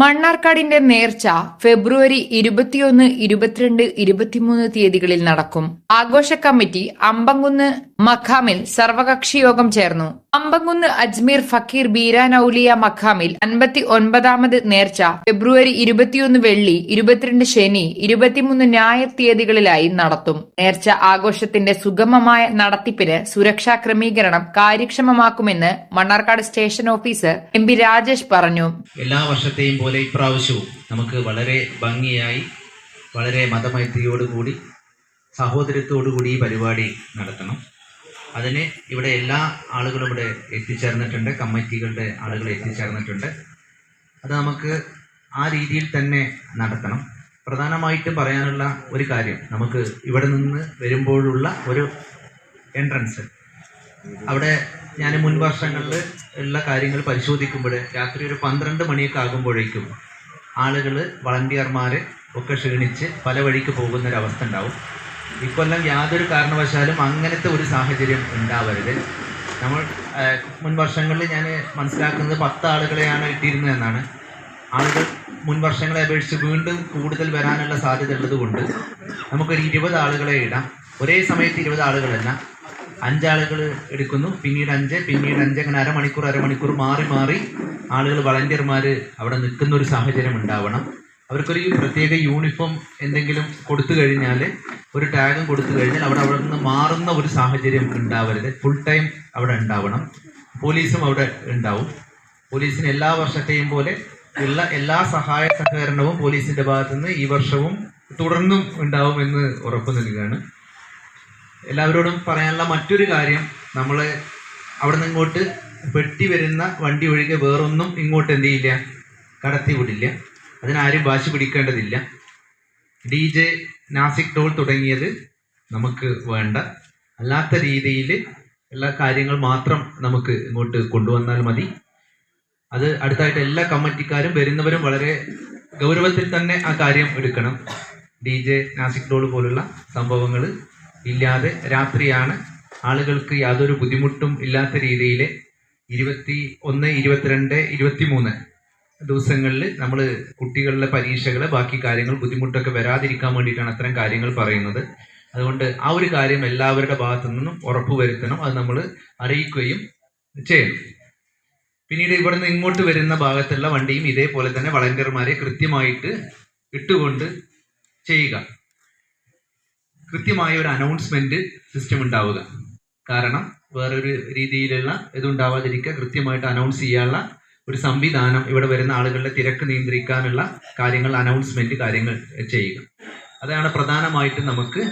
മണ്ണാർക്കാടിന്റെ നേർച്ച ഫെബ്രുവരി ഇരുപത്തിയൊന്ന് ഇരുപത്തിരണ്ട് ഇരുപത്തിമൂന്ന് തീയതികളിൽ നടക്കും. ആഘോഷ കമ്മിറ്റി അമ്പങ്കുന്ന് മഖാമിൽ സർവകക്ഷി യോഗം ചേർന്നു. അമ്പങ്കുന്ന് അജ്മീർ ഫക്കീർ ബീരാൻ ഔലിയ മഖാമിൽ അൻപത്തി ഒൻപതാമത് നേർച്ച ഫെബ്രുവരി ഇരുപത്തിയൊന്ന് വെള്ളി ഇരുപത്തിരണ്ട് ശനി ഇരുപത്തിമൂന്ന് ഞായർ തീയതികളിലായി നടത്തും. നേർച്ച ആഘോഷത്തിന്റെ സുഗമമായ നടത്തിപ്പിന് സുരക്ഷാ ക്രമീകരണം കാര്യക്ഷമമാക്കുമെന്ന് Mannarkkad station officer M P Rajesh പറഞ്ഞു. എല്ലാ വർഷത്തെയും പോലെ ഇപ്രാവശ്യവും നമുക്ക് വളരെ ഭംഗിയായി വളരെ മതമൈത്രിയോടുകൂടി സഹോദരത്തോടുകൂടി ഈ പരിപാടി നടത്തണം. അതിന് ഇവിടെ എല്ലാ ആളുകളും ഇവിടെ എത്തിച്ചേർന്നിട്ടുണ്ട് കമ്മിറ്റികളുടെ ആളുകൾ എത്തിച്ചേർന്നിട്ടുണ്ട്. അത് നമുക്ക് ആ രീതിയിൽ തന്നെ നടത്തണം. പ്രധാനമായിട്ടും പറയാനുള്ള ഒരു കാര്യം നമുക്ക് ഇവിടെ നിന്ന് വരുമ്പോഴുള്ള ഒരു എൻട്രൻസ് അവിടെ ഞാൻ മുൻ വർഷങ്ങളിൽ ഉള്ള കാര്യങ്ങൾ പരിശോധിക്കുമ്പോൾ രാത്രി ഒരു പന്ത്രണ്ട് മണിയൊക്കെ ആകുമ്പോഴേക്കും ആളുകൾ വളണ്ടിയർമാർ ഒക്കെ ക്ഷീണിച്ച് പല വഴിക്ക് പോകുന്ന ഒരു ഉണ്ടാവും. ഇക്കൊല്ലം യാതൊരു കാരണവശാലും അങ്ങനത്തെ ഒരു സാഹചര്യം ഉണ്ടാവരുത്. നമ്മൾ മുൻ വർഷങ്ങളിൽ ഞാൻ മനസ്സിലാക്കുന്നത് പത്ത് ആളുകളെയാണ് ഇട്ടിരുന്നത് എന്നാണ്. ആളുകൾ മുൻ വർഷങ്ങളെ അപേക്ഷിച്ച് വീണ്ടും കൂടുതൽ വരാനുള്ള സാധ്യത ഉള്ളത് കൊണ്ട് നമുക്കൊരു ഇരുപത് ആളുകളെ ഇടാം. ഒരേ സമയത്ത് ഇരുപത് ആളുകളല്ല. അഞ്ചാളുകൾ എടുക്കുന്നു. പിന്നീട് അഞ്ച് പിന്നീട് അഞ്ച്. അങ്ങനെ അരമണിക്കൂർ അരമണിക്കൂർ മാറി മാറി ആളുകൾ വളണ്ടിയർമാർ അവിടെ നിൽക്കുന്ന ഒരു സാഹചര്യം ഉണ്ടാവണം. അവർക്കൊരു പ്രത്യേക യൂണിഫോം എന്തെങ്കിലും കൊടുത്തു കഴിഞ്ഞാൽ ഒരു ടാഗും കൊടുത്തു കഴിഞ്ഞാൽ അവിടെ അവിടെ നിന്ന് മാറുന്ന ഒരു സാഹചര്യം ഉണ്ടാവരുത്. ഫുൾ ടൈം അവിടെ ഉണ്ടാവണം. പോലീസും അവിടെ ഉണ്ടാവും. പോലീസിന് എല്ലാ വർഷത്തെയും പോലെ ഉള്ള എല്ലാ സഹായ സഹകരണവും പോലീസിന്റെ ഭാഗത്തുനിന്ന് ഈ വർഷവും തുടർന്നും ഉണ്ടാവുമെന്ന് ഉറപ്പു നൽകുകയാണ്. എല്ലാവരോടും പറയാനുള്ള മറ്റൊരു കാര്യം നമ്മൾ അവിടെ നിന്ന് ഇങ്ങോട്ട് വെട്ടി വരുന്ന വണ്ടി ഒഴികെ വേറൊന്നും ഇങ്ങോട്ട് എന്ത് ചെയ്യില്ല? കടത്തി വിടില്ല. അതിനാരും വാശി പിടിക്കേണ്ടതില്ല. ഡി ജെ നാസിക് ടോൾ തുടങ്ങിയത് നമുക്ക് വേണ്ട. അല്ലാത്ത രീതിയിൽ എല്ലാ കാര്യങ്ങൾ മാത്രം നമുക്ക് ഇങ്ങോട്ട് കൊണ്ടുവന്നാൽ മതി. അത് അടുത്തായിട്ട് എല്ലാ കമ്മിറ്റിക്കാരും വരുന്നവരും വളരെ ഗൗരവത്തിൽ തന്നെ ആ കാര്യം എടുക്കണം. ഡി ജെ നാസിക് ടോൾ പോലുള്ള സംഭവങ്ങൾ ഇല്ലാതെ രാത്രിയാണ് ആളുകൾക്ക് യാതൊരു ബുദ്ധിമുട്ടും ഇല്ലാത്ത രീതിയിൽ ഇരുപത്തി ഒന്ന് ഇരുപത്തിരണ്ട് ഇരുപത്തി മൂന്ന് ദിവസങ്ങളിൽ നമ്മൾ കുട്ടികളുടെ പരീക്ഷകൾ ബാക്കി കാര്യങ്ങൾ ബുദ്ധിമുട്ടൊക്കെ വരാതിരിക്കാൻ വേണ്ടിയിട്ടാണ് അത്തരം കാര്യങ്ങൾ പറയുന്നത്. അതുകൊണ്ട് ആ ഒരു കാര്യം എല്ലാവരുടെ ഭാഗത്തു നിന്നും ഉറപ്പുവരുത്തണം അത് നമ്മൾ അറിയിക്കുകയും ചെയ്യണം. പിന്നീട് ഇവിടെ നിന്ന് ഇങ്ങോട്ട് വരുന്ന ഭാഗത്തുള്ള വണ്ടിയും ഇതേപോലെ തന്നെ വളണ്ടിയർമാരെ കൃത്യമായിട്ട് ഇട്ടുകൊണ്ട് ചെയ്യുക. കൃത്യമായ ഒരു അനൗൺസ്മെന്റ് സിസ്റ്റം ഉണ്ടാവുക. കാരണം വേറൊരു രീതിയിലുള്ള ഇതുണ്ടാവാതിരിക്കുക കൃത്യമായിട്ട് അനൗൺസ് ചെയ്യാനുള്ള ഒരു സംവിധാനം ഇവിടെ വരുന്ന ആളുകളുടെ തിരക്ക് നിയന്ത്രിക്കാനുള്ള കാര്യങ്ങൾ അനൗൺസ്മെന്റ് കാര്യങ്ങൾ ചെയ്യുക. അതാണ് പ്രധാനമായിട്ടും നമുക്ക്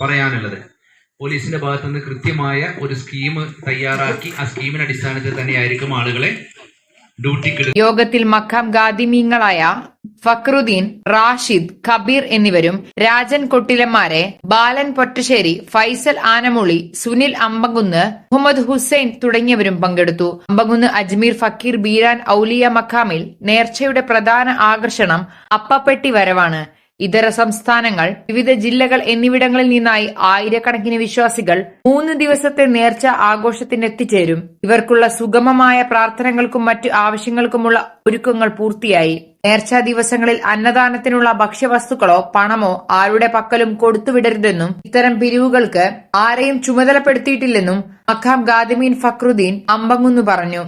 പറയാനുള്ളത്. പോലീസിന്റെ ഭാഗത്തുനിന്ന് കൃത്യമായ ഒരു സ്കീം തയ്യാറാക്കി ആ സ്കീമിന്റെ അടിസ്ഥാനത്തിൽ തന്നെയായിരിക്കും ആളുകളെ യോഗത്തിൽ മക്കാം ഗാദിമീങ്ങളായ ഫക്രുദ്ദീൻ റാഷിദ് കബീർ എന്നിവരും രാജൻ കൊട്ടിലന്മാരെ ബാലൻ പൊറ്റശ്ശേരി ഫൈസൽ ആനമുളി സുനിൽ അമ്പകുന്ന് മുഹമ്മദ് ഹുസൈൻ തുടങ്ങിയവരും പങ്കെടുത്തു. അമ്പകുന്ന് അജ്മീർ ഫക്കീർ ബീരാൻ ഔലിയ മക്കാമിൽ നേർച്ചയുടെ പ്രധാന ആകർഷണം അപ്പപ്പെട്ടി വരവാണ്. ഇതര സംസ്ഥാനങ്ങൾ വിവിധ ജില്ലകൾ എന്നിവിടങ്ങളിൽ നിന്നായി ആയിരക്കണക്കിന് വിശ്വാസികൾ മൂന്ന് ദിവസത്തെ നേർച്ച ആഘോഷത്തിന് എത്തിച്ചേരും ഇവർക്കുള്ള സുഗമമായ പ്രാർത്ഥനകൾക്കും മറ്റു ആവശ്യങ്ങൾക്കുമുള്ള ഒരുക്കങ്ങൾ പൂർത്തിയായി. നേർച്ചാ ദിവസങ്ങളിൽ അന്നദാനത്തിനുള്ള ഭക്ഷ്യവസ്തുക്കളോ പണമോ ആരുടെ പക്കലും കൊടുത്തുവിടരുതെന്നും ഇത്തരം പിരിവുകൾക്ക് ആരെയും ചുമതലപ്പെടുത്തിയിട്ടില്ലെന്നും അഖാം ഗാദിമീൻ ഫക്രുദ്ദീൻ അമ്പങ്ങുന്നു പറഞ്ഞു.